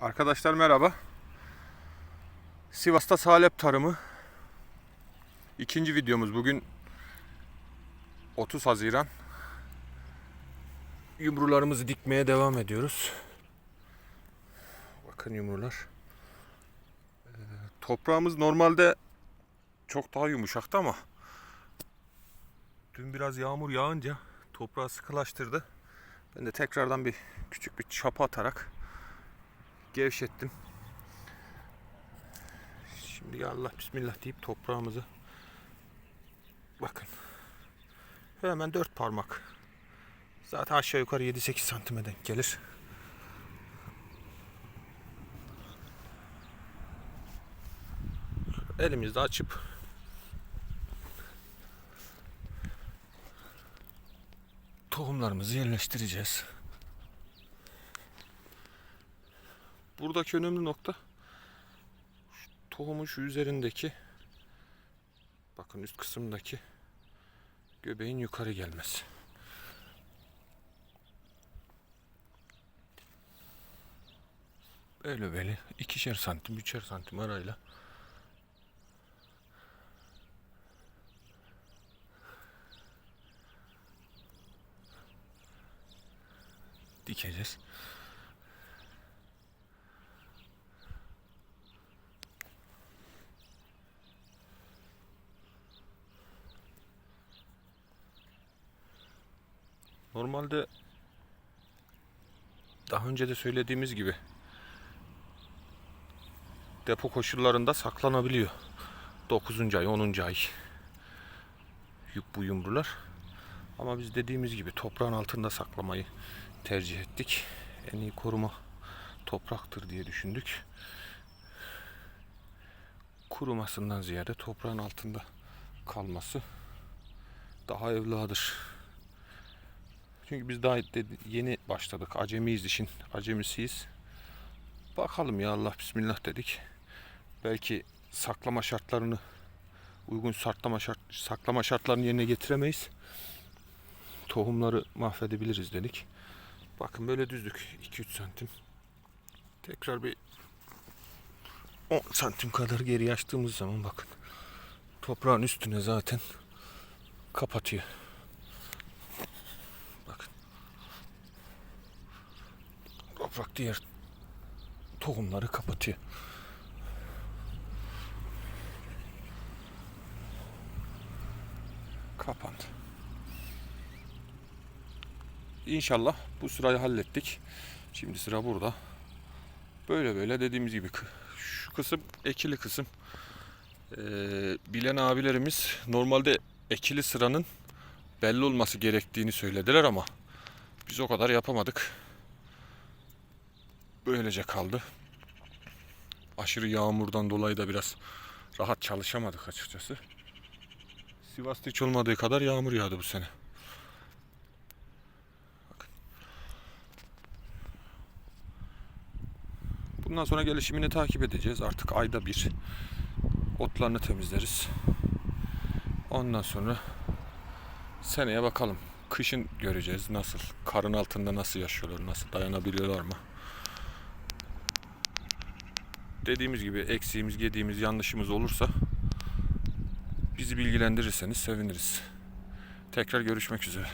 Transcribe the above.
Arkadaşlar merhaba. Sivas'ta salep tarımı. İkinci videomuz bugün 30 Haziran. Yumrularımızı dikmeye devam ediyoruz. Bakın yumrular. Ee, toprağımız normalde çok daha yumuşaktı ama dün biraz yağmur yağınca toprağı sıkılaştırdı. Ben de tekrardan bir küçük bir çapa atarak gevşettim. Şimdi ya Allah bismillah deyip toprağımızı bakın hemen dört parmak zaten aşağı yukarı 7-8 santime denk gelir. Elimizde açıp tohumlarımızı yerleştireceğiz. Buradaki önemli nokta tohumun şu üzerindeki bakın üst kısımdaki göbeğin yukarı gelmesi. Böyle böyle ikişer santim, üçer santim arayla dikeceğiz. Normalde daha önce de söylediğimiz gibi depo koşullarında saklanabiliyor. 9. ay, 10. ay yük bu yumrular. Ama biz dediğimiz gibi toprağın altında saklamayı tercih ettik. En iyi koruma topraktır diye düşündük. Kurumasından ziyade toprağın altında kalması daha evladır. Çünkü biz daha yeni başladık. Acemiyiz işin. Acemisiyiz. Bakalım ya Allah bismillah dedik. Belki saklama şartlarını uygun saklama şart saklama şartlarını yerine getiremeyiz. Tohumları mahvedebiliriz dedik. Bakın böyle düzdük 2-3 santim. Tekrar bir 10 santim kadar geri açtığımız zaman bakın toprağın üstüne zaten kapatıyor. Bakın. Toprak diğer tohumları kapatıyor. Kapandı. İnşallah bu sırayı hallettik. Şimdi sıra burada. Böyle böyle dediğimiz gibi şu kısım ekili kısım. Ee, bilen abilerimiz normalde ekili sıranın belli olması gerektiğini söylediler ama biz o kadar yapamadık. Böylece kaldı. Aşırı yağmurdan dolayı da biraz rahat çalışamadık açıkçası. Sivas'ta hiç olmadığı kadar yağmur yağdı bu sene. Bundan sonra gelişimini takip edeceğiz. Artık ayda bir otlarını temizleriz. Ondan sonra seneye bakalım. Kışın göreceğiz nasıl. Karın altında nasıl yaşıyorlar, nasıl dayanabiliyorlar mı? Dediğimiz gibi eksiğimiz, gediğimiz, yanlışımız olursa bizi bilgilendirirseniz seviniriz. Tekrar görüşmek üzere.